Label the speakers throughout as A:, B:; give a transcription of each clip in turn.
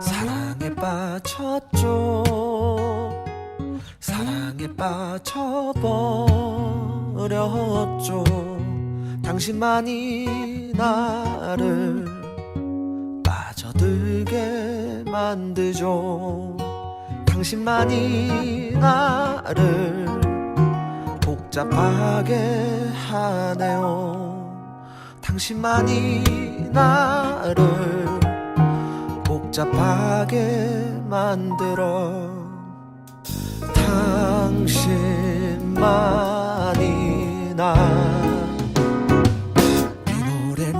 A: 사랑에 빠졌죠. 사랑에 빠져버렸죠 당신만이 나를 빠져들게 만들죠. 당신만이 나를 복잡하게 하네요. 당신만이 나를 복잡하게 만들어. 당신만이 나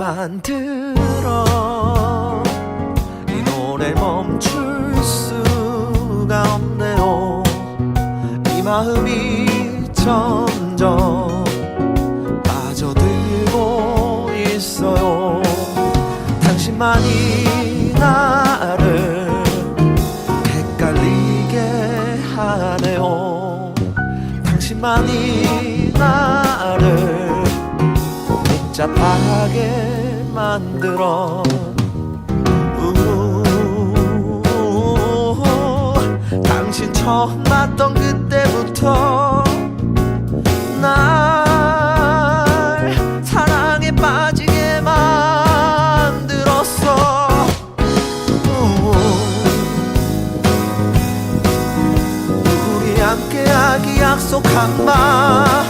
A: 만 들어. 이 노래 멈출 수가 없네요. 이 마음이 점점 빠져들고 있어요. 당신만이 나를 헷갈리게 하네요. 당신만이 나를 복잡하게 만들어. 우, 당신 처음 봤던 그때부터 날 사랑에 빠지게 만들었어. 우리 함께 하기 약속한 말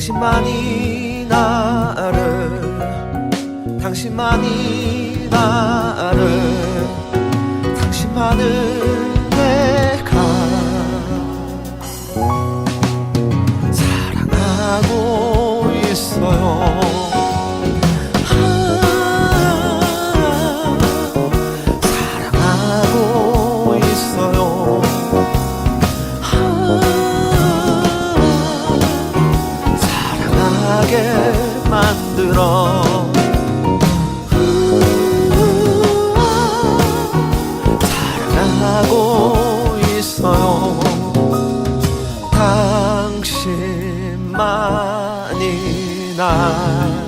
A: 당신만이 나를 당신만이 나를 당신만을 내가 사랑하고 있어요. 당신만이 나.